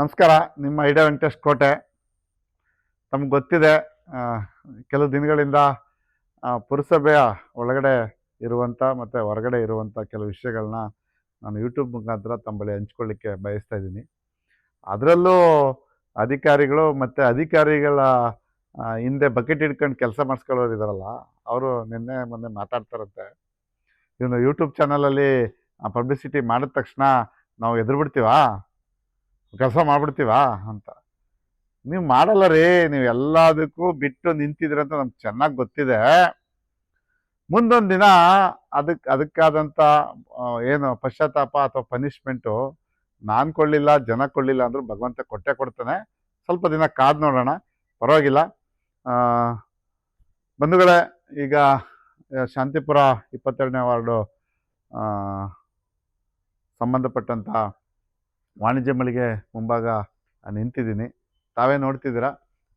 ನಮಸ್ಕಾರ, ನಿಮ್ಮ ಐಡಿಯಾ ವೆಂಕಟೇಶ್ ಕೋಟೆ. ತಮ್ಗೆ ಗೊತ್ತಿದೆ ಕೆಲವು ದಿನಗಳಿಂದ ಪುರಸಭೆಯ ಒಳಗಡೆ ಇರುವಂಥ ಮತ್ತು ಹೊರಗಡೆ ಇರುವಂಥ ಕೆಲವು ವಿಷಯಗಳನ್ನ ನಾನು ಯೂಟ್ಯೂಬ್ ಮುಖಾಂತರ ತಮ್ಮ ಬಳಿ ಹಂಚ್ಕೊಳ್ಳಿಕ್ಕೆ ಬಯಸ್ತಾ ಇದ್ದೀನಿ. ಅದರಲ್ಲೂ ಅಧಿಕಾರಿಗಳು ಮತ್ತು ಅಧಿಕಾರಿಗಳ ಹಿಂದೆ ಬಕೆಟ್ ಹಿಡ್ಕೊಂಡು ಕೆಲಸ ಮಾಡಿಸ್ಕೊಳ್ಳೋರು ಇದಾರಲ್ಲ, ಅವರು ನಿನ್ನೆ ಮೊನ್ನೆ ಮಾತಾಡ್ತಾರಂತೆ. ಇವನು ಯೂಟ್ಯೂಬ್ ಚಾನಲಲ್ಲಿ ಪಬ್ಲಿಸಿಟಿ ಮಾಡಿದ ತಕ್ಷಣ ನಾವು ಎದುರು ಬಿಡ್ತೀವಾ ಕೆಲಸ ಮಾಡ್ಬಿಡ್ತೀವಾ ಅಂತ. ನೀವು ಮಾಡಲ್ಲ ರೀ ನೀವು ಎಲ್ಲದಕ್ಕೂ ಬಿಟ್ಟು ನಿಂತಿದ್ರಿ ಅಂತ ನಮ್ಗೆ ಚೆನ್ನಾಗಿ ಗೊತ್ತಿದೆ. ಮುಂದೊಂದು ದಿನ ಅದಕ್ಕೆ ಅದಕ್ಕಾದಂಥ ಏನು ಪಶ್ಚಾತ್ತಾಪ ಅಥವಾ ಪನಿಷ್ಮೆಂಟು ನಾನು ಕೊಡಲಿಲ್ಲ, ಜನ ಕೊಡಲಿಲ್ಲ ಅಂದರೂ ಭಗವಂತ ಕೊಟ್ಟೆ ಕೊಡ್ತಾನೆ. ಸ್ವಲ್ಪ ದಿನ ಕಾದು ನೋಡೋಣ, ಪರವಾಗಿಲ್ಲ. ಬಂಧುಗಳೇ, ಈಗ ಶಾಂತಿಪುರ ಇಪ್ಪತ್ತೆರಡನೇ ವಾರ್ಡು ಸಂಬಂಧಪಟ್ಟಂಥ ವಾಣಿಜ್ಯ ಮಳಿಗೆ ಮುಂಭಾಗ ನಿಂತಿದ್ದೀನಿ. ತಾವೇ ನೋಡ್ತಿದ್ದೀರಾ?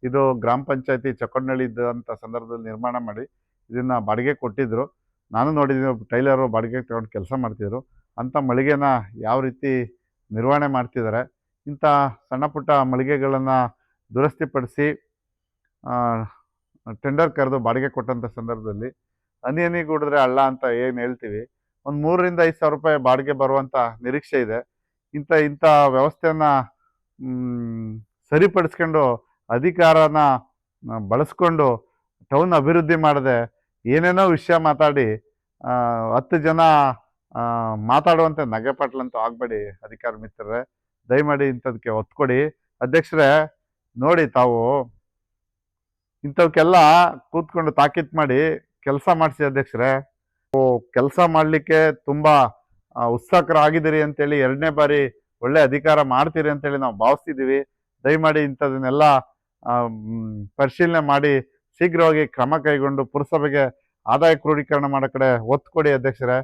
ಇದು ಗ್ರಾಮ ಪಂಚಾಯತಿ ಚಕ್ಕೊಂಡಳ್ಳಿ ಇದ್ದಂಥ ಸಂದರ್ಭದಲ್ಲಿ ನಿರ್ಮಾಣ ಮಾಡಿ ಇದನ್ನು ಬಾಡಿಗೆ ಕೊಟ್ಟಿದ್ದರು ನಾನು ನೋಡಿದ್ದೀನಿ ಟೈಲರು ಬಾಡಿಗೆ ತಗೊಂಡು ಕೆಲಸ ಮಾಡ್ತಿದ್ರು. ಅಂಥ ಮಳಿಗೆನ ಯಾವ ರೀತಿ ನಿರ್ವಹಣೆ ಮಾಡ್ತಿದ್ದಾರೆ? ಇಂಥ ಸಣ್ಣ ಪುಟ್ಟ ಮಳಿಗೆಗಳನ್ನು ದುರಸ್ತಿಪಡಿಸಿ ಟೆಂಡರ್ ಕರೆದು ಬಾಡಿಗೆ ಕೊಟ್ಟಂಥ ಸಂದರ್ಭದಲ್ಲಿ ಹನಿ ಹನಿಗೂಡಿದ್ರೆ ಅಲ್ಲ ಅಂತ ಏನು ಹೇಳ್ತೀವಿ? ಒಂದು ಮೂರರಿಂದ ಐದು ಸಾವಿರ ರೂಪಾಯಿ ಬಾಡಿಗೆ ಬರುವಂಥ ನಿರೀಕ್ಷೆ ಇದೆ. ಇಂಥ ಇಂಥ ವ್ಯವಸ್ಥೆಯನ್ನು ಸರಿಪಡಿಸ್ಕೊಂಡು ಅಧಿಕಾರನ ಬಳಸ್ಕೊಂಡು ಟೌನ್ ಅಭಿವೃದ್ಧಿ ಮಾಡದೆ ಏನೇನೋ ವಿಷಯ ಮಾತಾಡಿ ಹತ್ತು ಜನ ಮಾತಾಡುವಂತೆ ನಗೆಪಟ್ಲಂತೂ ಆಗಬೇಡಿ ಅಧಿಕಾರ ಮಿತ್ರರೇ. ದಯಮಾಡಿ ಇಂಥದಕ್ಕೆ ಒತ್ತು ಕೊಡಿ ಅಧ್ಯಕ್ಷರೇ, ನೋಡಿ ತಾವು ಇಂಥವಕ್ಕೆಲ್ಲ ಕೂತ್ಕೊಂಡು ತಾಕೀತ್ ಮಾಡಿ ಕೆಲಸ ಮಾಡಿಸಿ ಅಧ್ಯಕ್ಷರೇ. ಕೆಲಸ ಮಾಡಲಿಕ್ಕೆ ತುಂಬ ಆ, ಉತ್ಸುಕರಾಗಿದ್ದೀರಿ ಅಂತೇಳಿ ಎರಡನೇ ಬಾರಿ ಒಳ್ಳೆ ಅಧಿಕಾರ ಮಾಡ್ತೀರಿ ಅಂತೇಳಿ ನಾವು ಭಾವಿಸ್ತಿದ್ದೀವಿ. ದಯಮಾಡಿ ಇಂಥದನ್ನೆಲ್ಲ ಪರಿಶೀಲನೆ ಮಾಡಿ ಶೀಘ್ರವಾಗಿ ಕ್ರಮ ಕೈಗೊಂಡು ಪುರಸಭೆಗೆ ಆದಾಯ ಕ್ರೋಢೀಕರಣ ಮಾಡೋ ಕಡೆ ಒತ್ತು ಕೊಡಿ ಅಧ್ಯಕ್ಷರೇ.